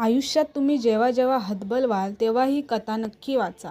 आयुष्यात तुम्ही जेव्हा जेव्हा हतबल व्हाल तेव्हा ही कथा नक्की वाचा.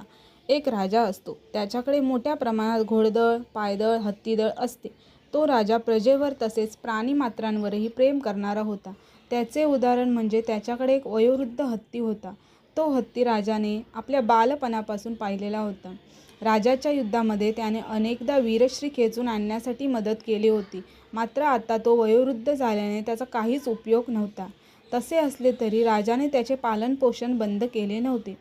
एक राजा असतो. त्याच्याकडे मोठ्या प्रमाणात घोडदळ, पायदळ, हत्तीदळ असते. तो राजा प्रजेवर तसेच प्राणिमात्रांवरही प्रेम करणारा होता. त्याचे उदाहरण म्हणजे त्याच्याकडे एक वयोवृद्ध हत्ती होता. तो हत्ती राजाने आपल्या बालपणापासून पाहिलेला होता. राजाच्या युद्धामध्ये त्याने अनेकदा वीरश्री खेचून आणण्यासाठी मदत केली होती. मात्र आता तो वयोवृद्ध झाल्याने त्याचा काहीच उपयोग नव्हता. तसे असले तरी राजाने त्याचे पालनपोषण बंद केले नव्हते.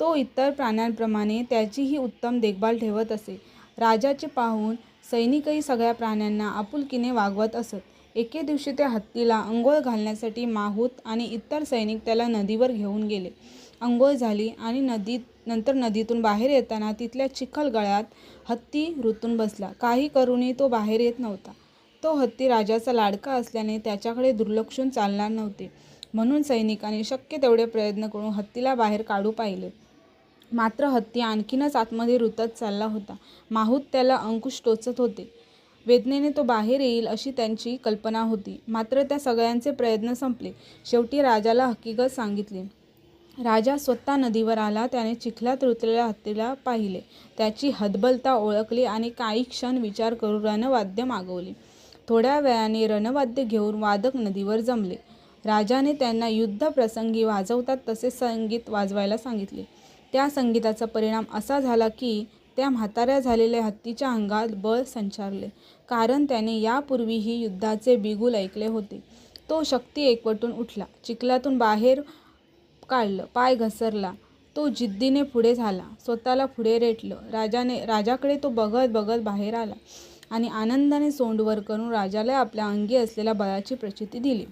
तो इतर प्राण्यांप्रमाणे त्याचीही उत्तम देखभाल ठेवत असे. राजाचे पाहून सैनिकही सगळ्या प्राण्यांना आपुलकीने वागवत असत. एके दिवशी त्या हत्तीला अंघोळ घालण्यासाठी माहूत आणि इतर सैनिक त्याला नदीवर घेऊन गेले. अंघोळ झाली आणि नदीत नंतर नदीतून बाहेर येताना तिथल्या चिखल गळ्यात हत्ती रुतून बसला. काही करूनही तो बाहेर येत नव्हता. तो हत्ती राजाचा लाडका असल्याने त्याच्याकडे दुर्लक्षून चालणार नव्हते. म्हणून सैनिकांनी शक्य तेवढे प्रयत्न करून हत्तीला बाहेर काढू पाहिले. मात्र हत्ती आणखीनच आतमध्ये रुतत चालला होता. माहूत त्याला अंकुश टोचत होते. वेदनेने तो बाहेर येईल अशी त्यांची कल्पना होती. मात्र त्या सगळ्यांचे प्रयत्न संपले. शेवटी राजाला हकीकत सांगितली. राजा स्वतः नदीवर आला. त्याने चिखलात रुतलेल्या हत्तीला पाहिले. त्याची हतबलता ओळखली आणि काही क्षण विचार करून रणवाद्य मागवले थोड्या वेळाने रणवाद्य घेऊन वादक नदीवर जमले. राजाने त्यांना युद्धप्रसंगी वाजवतात तसे संगीत वाजवायला सांगितले. त्या संगीताचा परिणाम असा झाला की त्या म्हाताऱ्या झालेल्या हत्तीच्या अंगात बळ संचारले. कारण त्याने यापूर्वीही युद्धाचे बिगुल ऐकले होते. तो शक्ती एकवटून उठला. चिखलातून बाहेर काढलं. पाय घसरला. तो जिद्दीने पुढे झाला. स्वतःला पुढे रेटलं. राजाने राजाकडे तो बघत बघत बाहेर आला आणि आनंदाने सोंडवर करून राजाला आपल्या अंगी असलेल्या बळाची प्रचिती दिली.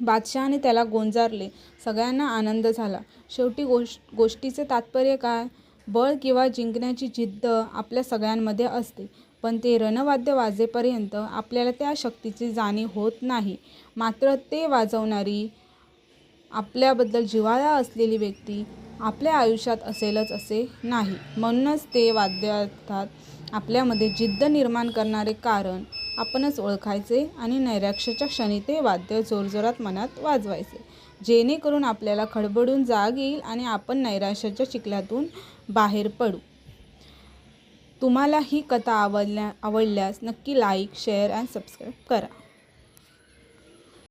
बादशहाने त्याला गोंजारले. सगळ्यांना आनंद झाला. शेवटी गोष गोष्टीचे तात्पर्य काय? बळ किंवा जिंकण्याची जिद्द आपल्या सगळ्यांमध्ये असते. पण ते रणवाद्य वाजेपर्यंत आपल्याला त्या शक्तीची जाणीव होत नाही. मात्र ते वाजवणारी, आपल्याबद्दल जिव्हाळा असलेली व्यक्ती आपल्या आयुष्यात असेलच असे नाही. म्हणूनच ते वाद्य अर्थात आपल्यामध्ये जिद्द निर्माण करणारे कारण आपणच ओळखायचे आणि नैराश्याच्या क्षणी ते वाद्य जोरजोरात मनात वाजवायचे. जेणेकरून आपल्याला खडबडून जाग येईल आणि आपण नैराश्याच्या चिखलातून बाहेर पडू. तुम्हाला ही कथा आवडल्या आवडल्यास नक्की लाईक, शेअर अँड सबस्क्राईब करा.